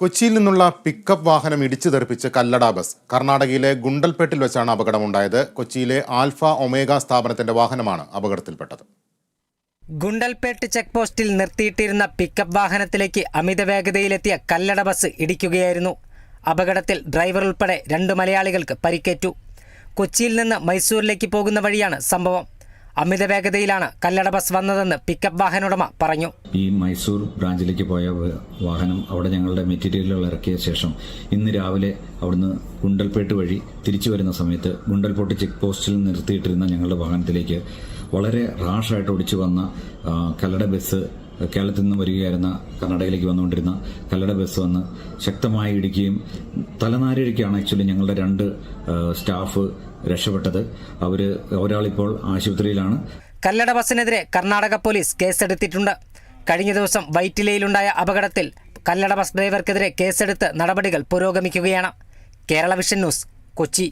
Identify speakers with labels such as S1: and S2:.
S1: കൊച്ചിയിൽ നിന്നുള്ള പിക്കപ്പ് വാഹനം ഇടിച്ചു തെറിപ്പിച്ച് കല്ലട ബസ് കർണാടകയിലെ ഗുണ്ടൽപേട്ടിൽ വെച്ചാണ് അപകടമുണ്ടായത്. കൊച്ചിയിലെ ആൽഫ ഒമേഗ സ്ഥാപനത്തിന്റെ വാഹനമാണ് അപകടത്തിൽപ്പെട്ടത്.
S2: ഗുണ്ടൽപേട്ട് ചെക്ക് പോസ്റ്റിൽ നിർത്തിയിട്ടിരുന്ന പിക്കപ്പ് വാഹനത്തിലേക്ക് അമിത വേഗതയിലെത്തിയ കല്ലട ബസ് ഇടിക്കുകയായിരുന്നു. അപകടത്തിൽ ഡ്രൈവർ ഉൾപ്പെടെ രണ്ട് മലയാളികൾക്ക് പരിക്കേറ്റു. കൊച്ചിയിൽ നിന്ന് മൈസൂരിലേക്ക് പോകുന്ന വഴിയാണ് സംഭവം. അമിത വേഗതയിലാണ് കല്ലട ബസ് വന്നതെന്ന് പിക്കപ്പ് വാഹന ഉടമ പറഞ്ഞു.
S3: ഈ മൈസൂർ ബ്രാഞ്ചിലേക്ക് പോയ വാഹനം അവിടെ ഞങ്ങളുടെ മെറ്റീരിയലുകൾ ഇറക്കിയ ശേഷം ഇന്ന് രാവിലെ അവിടുന്ന് ഗുണ്ടൽപേട്ട് വഴി തിരിച്ചു വരുന്ന സമയത്ത് ഗുണ്ടൽപോട്ട് ചെക്ക് പോസ്റ്റിൽ നിർത്തിയിട്ടിരുന്ന ഞങ്ങളുടെ വാഹനത്തിലേക്ക് വളരെ റാഷായിട്ട് ഓടിച്ചു വന്ന കല്ലട ബസ് കേരളത്തിൽ നിന്ന് വരികയായിരുന്ന കർണാടകയിലേക്ക് വന്നുകൊണ്ടിരുന്ന കല്ലട ബസ് വന്ന് ശക്തമായി ഇടിക്കുകയും തലനാരിഴയ്ക്കാണ് ആക്ച്വലി ഞങ്ങളുടെ രണ്ട് സ്റ്റാഫ് രക്ഷപ്പെട്ടത്. അവർ ഒരാളിപ്പോൾ ആശുപത്രിയിലാണ്.
S2: കല്ലട ബസ്സിനെതിരെ കർണാടക പോലീസ് കേസെടുത്തിട്ടുണ്ട്. കഴിഞ്ഞ ദിവസം വൈറ്റിലയിലുണ്ടായ അപകടത്തിൽ കല്ലട ബസ് ഡ്രൈവർക്കെതിരെ കേസെടുത്ത് നടപടികൾ പുരോഗമിക്കുകയാണ്. Kerala Vision News Kochi.